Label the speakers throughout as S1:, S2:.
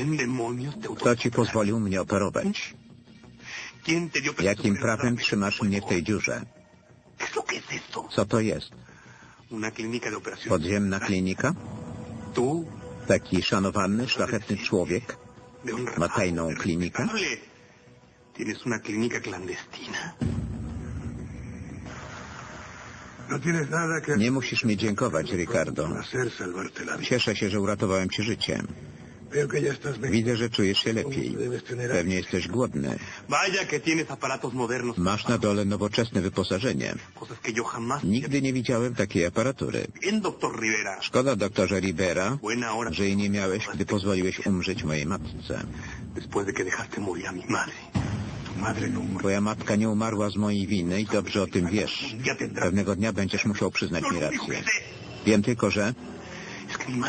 S1: ¿Quién demonios te
S2: Kto ci pozwolił mnie operować?
S1: ¿Quién te dio permiso
S2: Jakim prawem trzymasz mnie w tej dziurze? Co to jest? Podziemna klinika? Taki szanowany, szlachetny człowiek ma tajną klinikę?
S1: respetable, tienes una clínica clandestina.
S3: No
S2: Nie musisz mi dziękować, Ricardo. Cieszę się, że uratowałem ci życie. Widzę, że czujesz się lepiej. Pewnie jesteś głodny. Masz na dole nowoczesne wyposażenie. Nigdy nie widziałem takiej aparatury. Szkoda, doktorze Ribera, że jej nie miałeś, gdy pozwoliłeś umrzeć mojej matce.
S3: No.
S2: Twoja matka nie umarła z mojej winy i dobrze o tym wiesz. Pewnego dnia będziesz musiał przyznać mi rację. Wiem tylko, że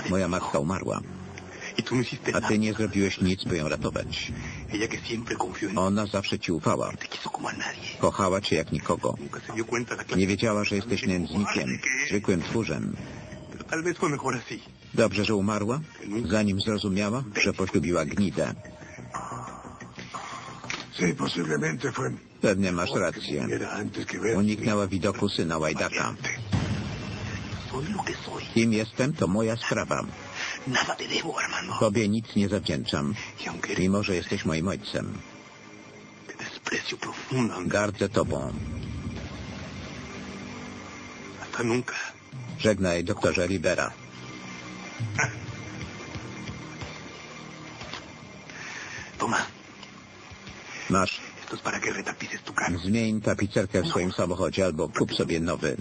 S2: moja matka umarła, a ty nie zrobiłeś nic, by ją ratować. Ona zawsze ci ufała. Kochała cię jak nikogo.
S1: La
S2: Nie wiedziała, że jesteś nędznikiem, zwykłym tchórzem. Dobrze, że umarła, zanim zrozumiała, że poślubiła gnidę. Pewnie masz rację. Uniknęła widoku syna Łajdaka. Kim jestem, to moja sprawa. Tobie nic nie zawdzięczam, mimo że jesteś moim ojcem. Gardzę tobą. Żegnaj, doktorze Rivera.
S1: Toma,
S2: Masz, zmień tapicerkę w swoim samochodzie albo kup sobie nowy.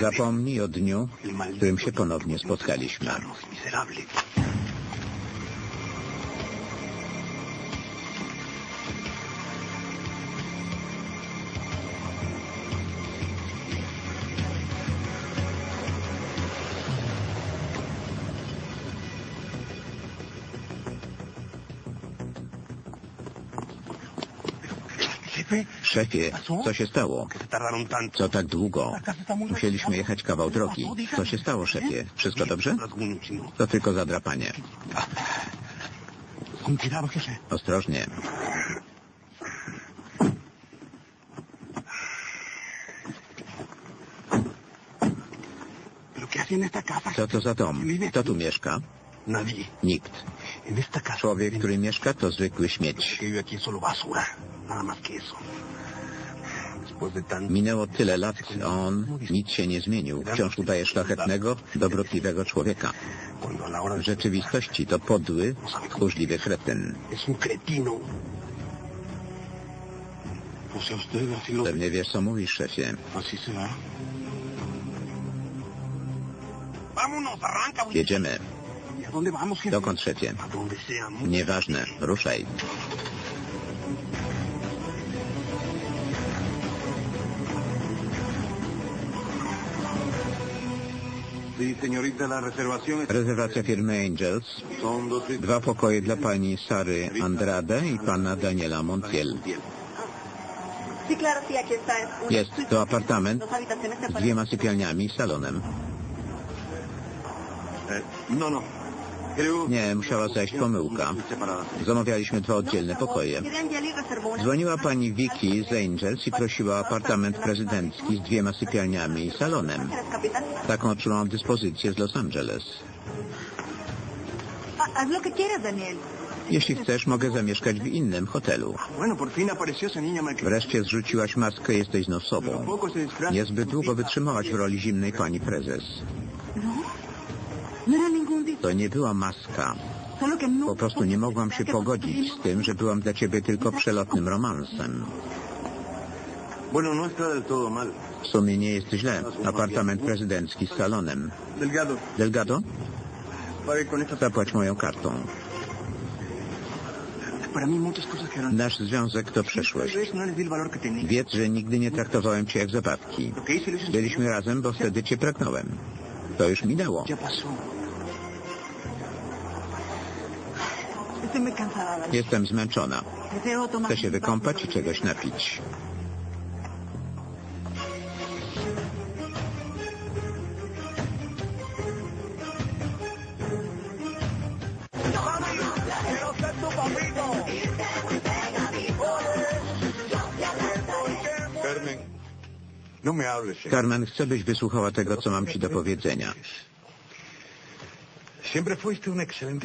S2: Zapomnij o dniu, w którym się ponownie spotkaliśmy. Szefie, co się stało? Co tak długo? Musieliśmy jechać kawał drogi. Co się stało, szefie? Wszystko dobrze? To tylko zadrapanie. Ostrożnie. Co to za dom? Kto tu mieszka? Nikt. Człowiek, który mieszka, to zwykły śmieć. Minęło tyle lat, a on nic się nie zmienił. Wciąż udaje szlachetnego, dobrotliwego człowieka. W rzeczywistości to podły, tchórzliwy kretyn. Pewnie wiesz, co mówisz, szefie. Jedziemy. Dokąd, szefie? Nieważne. Ruszaj. Rezerwacja firmy Angels. Dwa pokoje dla pani Sary Andrade i pana Daniela Montiel. Jest to apartament z dwiema sypialniami i salonem.
S1: Eh, no, no.
S2: Nie, musiała zajść pomyłka. Zamawialiśmy dwa oddzielne pokoje. Dzwoniła pani Vicky z Angels i prosiła o apartament prezydencki z dwiema sypialniami i salonem. Taką otrzymałam dyspozycję z Los Angeles. Jeśli chcesz, mogę zamieszkać w innym hotelu. Wreszcie zrzuciłaś maskę, jesteś znów sobą. Niezbyt długo wytrzymałaś w roli zimnej pani prezes.
S4: No, no era ningún disfraz.
S2: To nie była maska. Po prostu nie mogłam się pogodzić z tym, że byłam dla ciebie tylko przelotnym romansem. W sumie nie jest źle. Apartament prezydencki z salonem.
S1: Delgado,
S2: zapłać moją kartą. Nasz związek to przeszłość. Wiedz, że nigdy nie traktowałem cię jak zabawki. Byliśmy razem, bo wtedy cię pragnąłem. To już minęło. Jestem zmęczona. Chcę się wykąpać i czegoś napić. Carmen, chcę, byś wysłuchała tego, co mam ci do powiedzenia.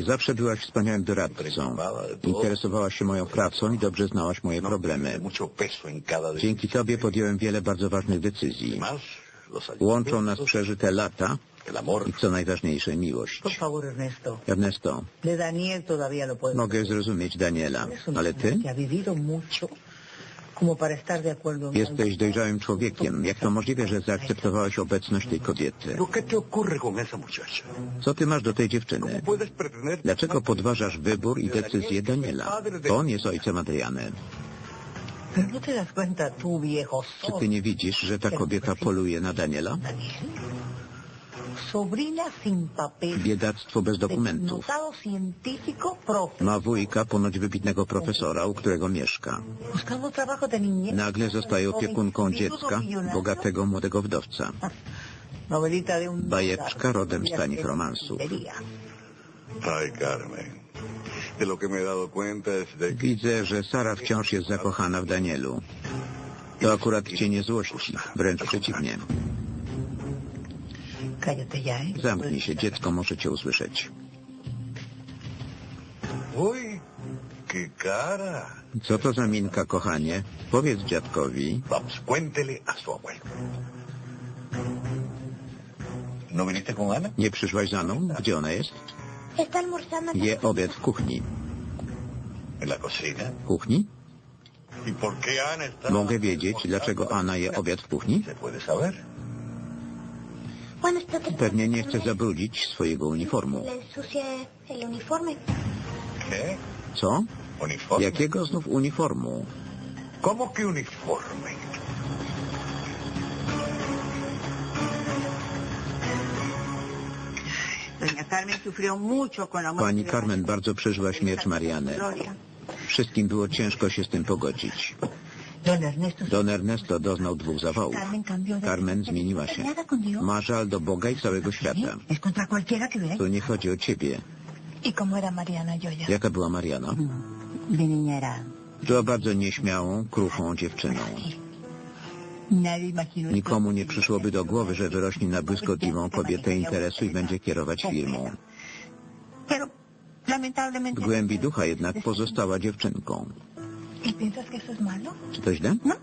S2: Zawsze byłaś wspaniałym doradcą. Interesowałaś się moją pracą i dobrze znałaś moje problemy.
S3: En cada
S2: Dzięki tobie podjąłem wiele bardzo ważnych decyzji. Łączą nas przeżyte lata i co najważniejsze miłość.
S5: Ernesto.
S2: Mogę zrozumieć Daniela, ale ty jesteś dojrzałym człowiekiem. Jak to możliwe, że zaakceptowałeś obecność tej kobiety?
S3: ¿Pero qué te ocurre con esa muchacha?
S2: Co ty masz do tej dziewczyny? Dlaczego podważasz wybór i decyzję Daniela? To on jest ojcem Adriany.
S5: No
S2: Czy ty nie widzisz, że ta kobieta poluje na Daniela? Biedactwo bez dokumentów. Ma wujka, ponoć wybitnego profesora, u którego mieszka. Nagle zostaje opiekunką dziecka, bogatego młodego wdowca. Bajeczka rodem z tanich romansów. Widzę, że Sara wciąż jest zakochana w Danielu. To akurat cię nie złości, wręcz przeciwnie. Zamknij się, dziecko może cię usłyszeć. Co to za minka, kochanie? Powiedz dziadkowi.
S3: Vamos, cuéntele a su abuelo. ¿No?
S2: Nie przyszłaś za mną? Gdzie ona jest? Je obiad w kuchni. W kuchni?
S3: ¿Y?
S2: Mogę wiedzieć, dlaczego Anna je obiad w kuchni? Pewnie nie chce zabrudzić swojego uniformu. Co? Jakiego znów uniformu?
S3: ¿Cómo que uniforme?
S2: Pani Carmen bardzo przeżyła śmierć Mariany. Wszystkim było ciężko się z tym pogodzić.
S5: Don Ernesto
S2: doznał dwóch zawałów.
S5: Carmen
S2: zmieniła się. Ma żal do Boga i całego świata. Tu nie chodzi o ciebie.
S5: ¿Y?
S2: Jaka była Mariana? Była bardzo nieśmiałą, kruchą dziewczyną. Nikomu nie przyszłoby do głowy, że wyrośnie na błyskotliwą kobietę interesu i będzie kierować firmą. W głębi ducha jednak pozostała dziewczynką.
S5: ¿Y piensas que eso es malo?
S2: Czy to źle?
S5: No,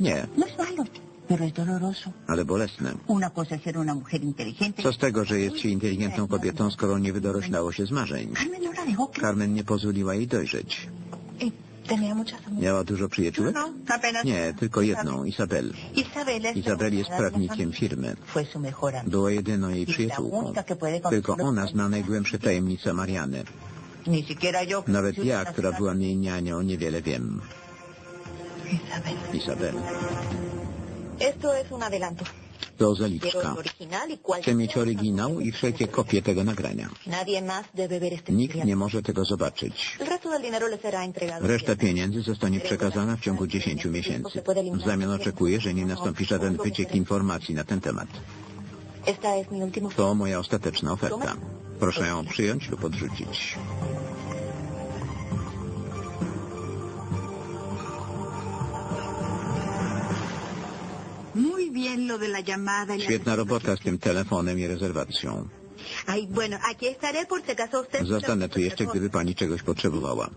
S2: Nie,
S5: no es malo. Pero es doloroso.
S2: ale bolesne.
S5: Una cosa es ser una mujer inteligente...
S2: Co z tego, że jest się inteligentną kobietą, skoro nie wydoroślało się z marzeń?
S5: Carmen no la dejó que...
S2: Carmen nie pozwoliła jej dojrzeć.
S5: Y tenía muchas amigas.
S2: Miała dużo przyjaciółek?
S5: No, apenas...
S2: Nie, tylko jedną, Isabel.
S5: Isabel, es
S2: Izabel jest
S5: de las
S2: prawnikiem firmy.
S5: Fue su mejor amiga.
S2: Była jedyną jej przyjaciółką. Tylko ona zna najgłębsze tajemnice Mariany. Nawet ja, która była jej nianią, niewiele wiem.
S5: Isabel.
S2: To zaliczka.
S4: y
S2: Chcę mieć oryginał i wszelkie kopie tego nagrania. Nikt nie może tego zobaczyć. Reszta pieniędzy zostanie przekazana w ciągu 10 miesięcy. W zamian oczekuję, że nie nastąpi żaden wyciek informacji na ten temat. To moja ostateczna oferta. Proszę ją przyjąć lub odrzucić.
S5: Y
S2: Świetna robota z tym telefonem i rezerwacją.
S5: Usted...
S2: Zostanę tu jeszcze, gdyby pani czegoś potrzebowała.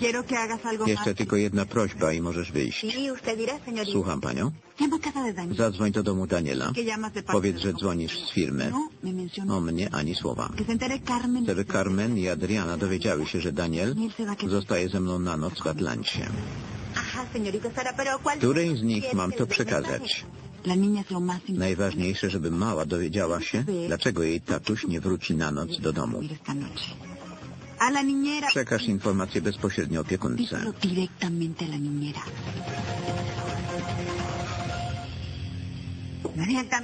S5: Quiero que hagas algo
S2: Jeszcze tylko jedna prośba i możesz wyjść. Słucham panią. Zadzwoń do domu Daniela. Powiedz, że dzwonisz z firmy.
S5: No.
S2: O mnie ani słowa. Żeby Carmen i Adriana dowiedziały się, że Daniel zostaje ze mną na noc w Atlancie.
S5: Ajá, señorita Sara, pero ¿cuál...
S2: Której z nich mam to przekazać? Najważniejsze, żeby mała dowiedziała się, dlaczego jej tatuś nie wróci na noc do domu.
S5: A la niñera.
S2: Przekaż informację bezpośrednio opiekunce.
S5: Díselo directamente a la niñera. Daniel también.